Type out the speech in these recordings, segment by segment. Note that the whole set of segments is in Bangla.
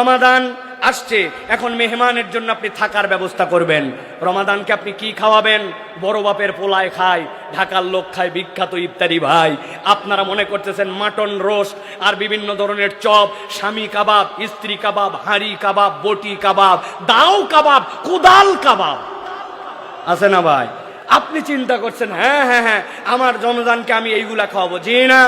রমাদান আসছে। এখন মেহমানের জন্য আপনি থাকার ব্যবস্থা করবেন। রমাদানকে আপনি কি খাওয়াবেন? বড় বাপের পোলায় খায়, ঢাকার লোক খায়, বিখ্যাত ইফতারি ভাই। আপনারা মনে করতেছেন মাটন রোস্ট আর বিভিন্ন ধরনের চপ, স্বামী কাবাব, স্ত্রী কাবাব, হাঁড়ি কাবাব, বটি কাবাব, দাও কাবাব, কোদাল কাবাব। আছে না ভাই? আপনি চিন্তা করছেন হ্যাঁ হ্যাঁ হ্যাঁ আমার রমজানকে আমি এইগুলা খাওয়াবো। জি না,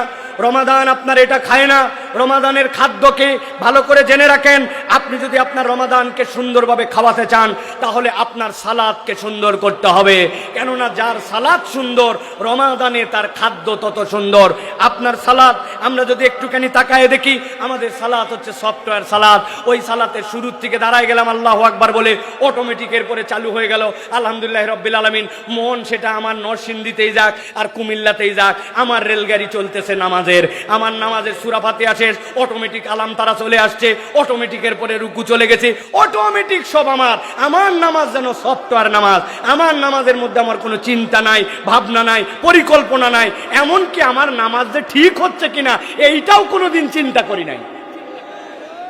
রমাদান আপনার এটা খায় না। রমাদানের খাদ্যকে ভালো করে জেনে রাখেন। আপনি যদি আপনার রমাদানকে সুন্দরভাবে খাওয়াতে চান, তাহলে আপনার সালাদকে সুন্দর করতে হবে। কেননা যার সালাদ সুন্দর, রমাদানে তার খাদ্য তত সুন্দর। আপনার সালাদ, আমরা যদি একটুখানি তাকায় দেখি, আমাদের সালাদ হচ্ছে সফটওয়্যার সালাদ। ওই সালাতের শুরুর থেকে দাঁড়ায় গেলাম, আল্লাহ আকবার বলে অটোমেটিকের পরে চালু হয়ে গেল। আলহামদুলিল্লাহ রব্বিল আলমিন, মন সেটা আমার নরসিংদীতেই যাক আর কুমিল্লাতেই যাক। আমার রেলগাড়ি চলতেছে নামাজের। আমার নামাজের সুরাফাতে আসে অটোমেটিক আলাম তারা চলে আসছে অটোমেটিকের পরে রুকু চলে গেছে অটোমেটিক সব আমার। আমার নামাজ যেন সফটওয়্যার নামাজ। আমার নামাজের মধ্যে আমার কোনো চিন্তা নাই, ভাবনা নাই, পরিকল্পনা নাই, এমনকি আমার নামাজ যে ঠিক হচ্ছে কিনা, এইটাও কোনোদিন চিন্তা করি নাই।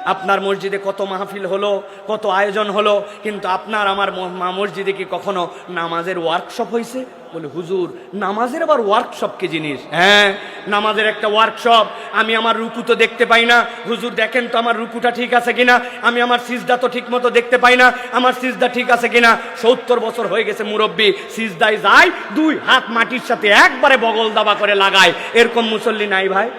আপনার মসজিদে কত মাহফিল হলো, কত আয়োজন হলো, কিন্তু আপনার আমার মা মসজিদে কি কখনো নামাজের ওয়ার্কশপ হয়েছে বলে, হুজুর, নামাজের আবার ওয়ার্কশপ কি জিনিস? হ্যাঁ নামাজের একটা ওয়ার্কশপ আমি আমার রুকু তো দেখতে পাই না। হুজুর, দেখেন তো আমার রুকুটা ঠিক আছে কিনা? আমি আমার সিজদা তো ঠিক মতো দেখতে পাই না। আমার সিজদা ঠিক আছে কিনা? সত্তর বছর হয়ে গেছে মুরব্বী, সিজদায় যায়, দুই হাত মাটির সাথে একবারে বগল দাবা করে লাগায়। এরকম মুসল্লি নাই ভাই।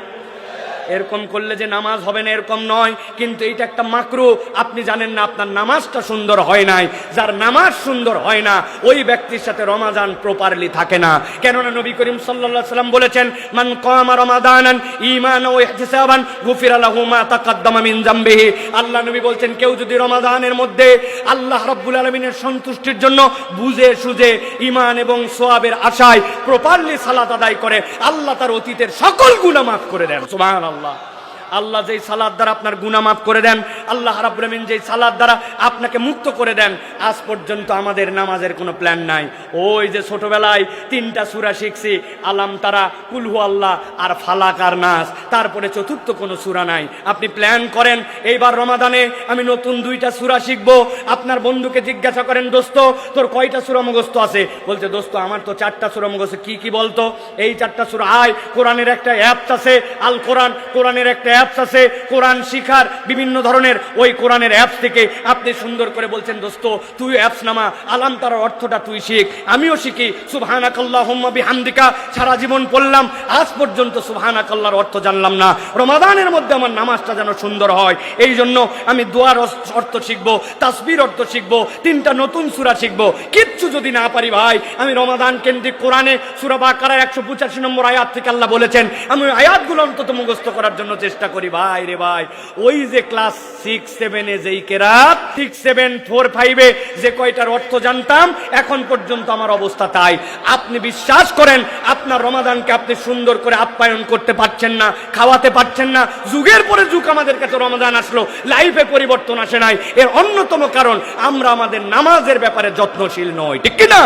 এরকম করলে যে নামাজ হবে না এরকম নয়, কিন্তু এইটা একটা মাকরু। আপনি জানেন না, আপনার নামাজটা সুন্দর হয় নাই। যার নামাজ সুন্দর হয় না, ওই ব্যক্তির সাথে রমাজান প্রপারলি থাকে না। কেননা নবী করিম সাল্লাল্লাহু সাল্লাম বলেছেন, মান কামা রমাদানান ঈমানান ওয়া ইহতিসাবান গুফিরা লাহু মা তাকাদ্দামা মিন জামবিহি। আল্লাহ নবী বলছেন, কেউ যদি রমাদানের মধ্যে আল্লাহ রাব্বুল আলামিনের সন্তুষ্টির জন্য বুঝে সুঝে ঈমান এবং সোয়াবের আশায় প্রপারলি সালাত আদায় করে, আল্লাহ তার অতীতের সকল গুনাহ মাফ করে দেন। সুবহানাল্লাহ। الله. আল্লাহ যেই সালাদ দ্বারা আপনার মাফ করে দেন, আল্লাহ রাব্বুল যেই সালাদ দ্বারা আপনাকে মুক্ত করে দেন, আজ পর্যন্ত আমাদের নামাজের কোনো প্ল্যান নাই। ওই যে ছোটবেলায় তিনটা সূরা শিখছি, আলাম তারা কুলহু আল্লাহ আর ফালাক আর নাস। তারপরে চতুর্থ কোনো সূরা নাই। আপনি প্ল্যান করেন, এইবার রমাদানে আমি নতুন দুইটা সূরা শিখব। আপনার বন্ধুকে জিজ্ঞাসা করেন, দোস্ত, তোর কয়টা সূরা মুখস্থ আছে? বলছে, দোস্ত, আমার তো চারটা সূরা মুখস্থ কি কি বলতো? এই চারটা সূরা, আয়, কোরআনের একটা অ্যাপস আছে, আল কোরআন, কোরআনের একটা অ্যাপস আছে, কোরআন শিখার বিভিন্ন ধরনের, ওই কোরআনের অ্যাপস থেকে আপনি সুন্দর করে বলছেন, দোস্ত, তুই অ্যাপস নামা, আলাম তার অর্থটা তুই শিখ। আমিও শিখি সুবহানাকাল্লাহ বিহামদিকা, সারা জীবন পড়লাম, আজ পর্যন্ত সুবহানাকাল্লাহর অর্থ জানলাম না। রমাদানের মধ্যে আমার নামাজটা যেন সুন্দর হয়। এই জন্য আমি দোয়ার অর্থ শিখব, তাসবির অর্থ শিখব, তিনটা নতুন সুরা শিখব। কিচ্ছু যদি না পারি ভাই, আমি রমাদান কেন্দ্রিক কোরআনে সুরা বাকারার একশো পঁচাশি নম্বর আয়াত থেকে আল্লাহ বলেছেন, আমি আয়াতগুলো অন্তত মুখস্থ করার জন্য চেষ্টা করি, ভাই রে ভাই। ওই যে ক্লাস সিক্স সেভেনে যেই কেরাত সিক্স সেভেন ফোর ফাইভে যে কয়টার অর্থ জানতাম, এখন পর্যন্ত আমার অবস্থা তাই। আপনি বিশ্বাস করেন, আপনার রমাদানকে আপনি সুন্দর করে আপ্যায়ন করতে পারছেন না, খাওয়াতে পারছেন না। যুগের পরে যুগ আমাদের কাছে রমাদান আসলো লাইফে পরিবর্তন আসে নাই। এর অন্যতম কারণ, আমরা আমাদের নামাজের ব্যাপারে যত্নশীল নই, ঠিক কি না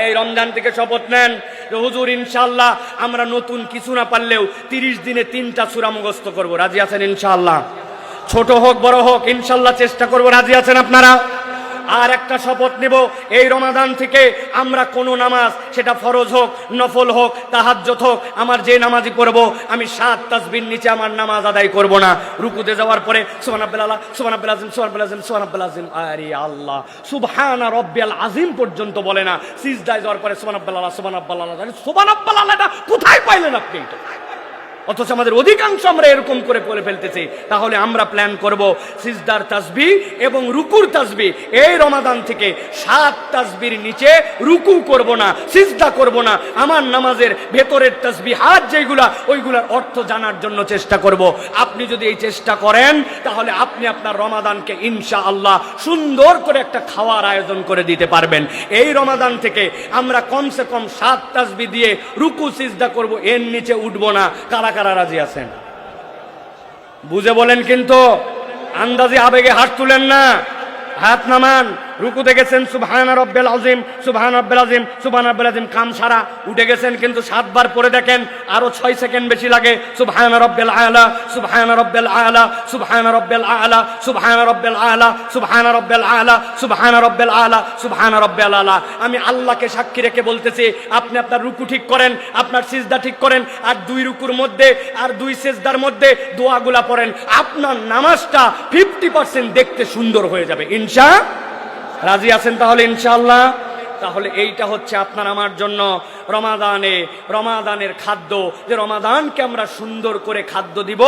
এই রমজান থেকে শপথ নেন। হুজুর ইনশাল্লাহ আমরা নতুন কিছু না পারলেও তিরিশ দিনে তিনটা সুরা মুখস্থ করব। রাজি আছেন ইনশাল্লাহ ছোট হোক, বড় হোক ইনশাল্লাহ চেষ্টা করব। রাজি আছেন আপনারা? আর একটা শপথ নেব। এই রমাদান থেকে আমরা কোনো নামাজ, সেটা ফরজ হোক, নফল হোক তাহাজ্জত হোক, আমার যে নামাজই পড়ব, আমি সাত তাসবির নিচে আমার নামাজ আদায় করব না। রুকুতে যাওয়ার পরে, সুবহান আব্বাল আল্লাহ সুবহান আব্বাল আজিম, সুবহান আব্বাল আজিম, সুবহান আব্বাল আজিম, আরে আল্লাহ, সুবহানা রব্বিয়াল আজিম পর্যন্ত বলে না। সিজদায় যাওয়ার পরে আব্বাল আল্লাহ আরে সুবহান আব্বাল এটা কোথায় পাইলেন আপনি? এটা অথচ আমাদের অধিকাংশ আমরা এরকম করে পড়ে ফেলতেছি। তাহলে আমরা প্ল্যান করব সিজদার তাসবি এবং রুকুর তাসবি। এই রমাদান থেকে সাত তাসবির নিচে রুকু করব না, সিজদা করব না। আমার নামাজের ভেতরের তাসবি হাত যেগুলা ওইগুলার অর্থ জানার জন্য চেষ্টা করব। আপনি যদি এই চেষ্টা করেন, তাহলে আপনি আপনার রমাদানকে ইনশা আল্লাহ সুন্দর করে একটা খাওয়ার আয়োজন করে দিতে পারবেন। এই রমাদান থেকে আমরা কমসে কম সাত তাসবি দিয়ে রুকু, সিজদা করব, এর নিচে উঠবো না। কারা কারা রাজি আছেন? বুঝে বলেন কিন্তু আন্দাজে আবেগে হাত তুলেন না হাত নামান। রুকুতে গেছেন সুবহান রব্বেল আজিম সুবহান রব্বেল আজিম সুবহান রব্বেল আজিম কাম সারা উঠে গেছেন কিন্তু সাতবার পরে দেখেন আরও ছয় সেকেন্ড বেশি লাগে সুবহান রব্বেল আলা সুবহান রব্বেল আলা সুবহান রব্বেল আলা সুবহান রব্বেল আলা সুবহান রব্বেল আলা সুবহান রব্বেল আলা সুবহান রব্বেল আলা আমি আল্লাহকে সাক্ষী রেখে বলতেছি আপনি আপনার রুকু ঠিক করেন আপনার সিজদা ঠিক করেন আর দুই রুকুর মধ্যে আর দুই সেজদার মধ্যে দোয়াগুলা পড়েন আপনার নামাজটা ফিফটি পার্সেন্ট দেখতে সুন্দর হয়ে যাবে ইনশা রাজি আছেন তাহলে ইনশাল্লাহ তাহলে এইটা হচ্ছে আপনার আমার জন্য রমাদানে, রমাদানের খাদ্য, যে রমাদানকে আমরা সুন্দর করে খাদ্য দিব,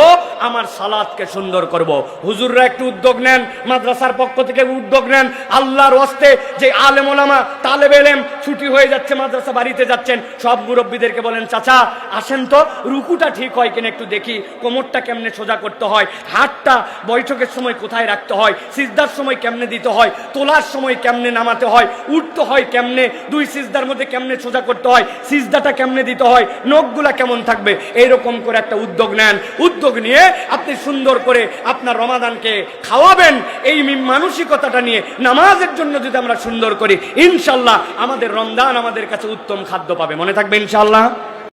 আমার সালাদকে সুন্দর করব। হুজুররা একটু উদ্যোগ নেন, মাদ্রাসার পক্ষ থেকে উদ্যোগ নেন। আল্লাহর ওয়াস্তে যে আলেম ওলামা, তালেব এলেম ছুটি হয়ে যাচ্ছে, মাদ্রাসা বাড়িতে যাচ্ছেন, সব মুরব্বীদেরকে বলেন, চাচা, আসেন তো, রুকুটা ঠিক হয় কিনা একটু দেখি, কোমরটা কেমনে সোজা করতে হয়, হাতটা বৈঠকের সময় কোথায় রাখতে হয়, সিজদার সময় কেমনে দিতে হয়, তোলার সময় কেমনে নামাতে হয়, উঠতে হয় কেমনে, দুই সিজদার মধ্যে কেমনে সোজা করতে হয় সিজদাটা কেমনে দিতে হয়, নখগুলা কেমন থাকবে, এইরকম করে একটা উদ্যোগ নেন। উদ্যোগ নিয়ে আপনি সুন্দর করে আপনার রমাদানকে খাওয়াবেন, এই মানসিকতাটা নিয়ে নামাজের জন্য যদি আমরা সুন্দর করি, ইনশাল্লাহ আমাদের রমদান আমাদের কাছে উত্তম খাদ্য পাবে। মনে থাকবে ইনশাল্লাহ?